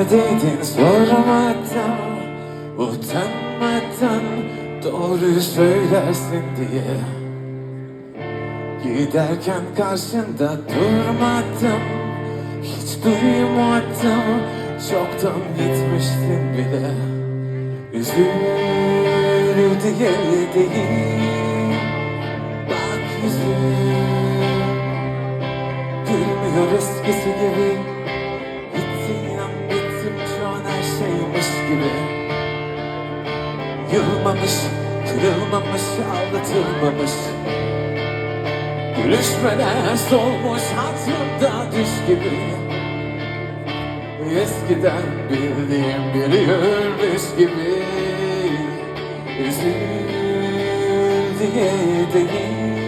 Neredeydin sormadan Utanmadan Doğruyu söylersin diye. Giderken karşında durmadım Hiç duymadım Çoktan gitmiştin bile. Üzül diye değil Bak yüzüm Gülmüyor eskisi gibi gibi. Yılmamış, kırılmamış, aldatılmamış Gülüşmeler solmuş hatırımda düş gibi. Eskiden bildiğim yürüyüş gibi. Üzül diye değil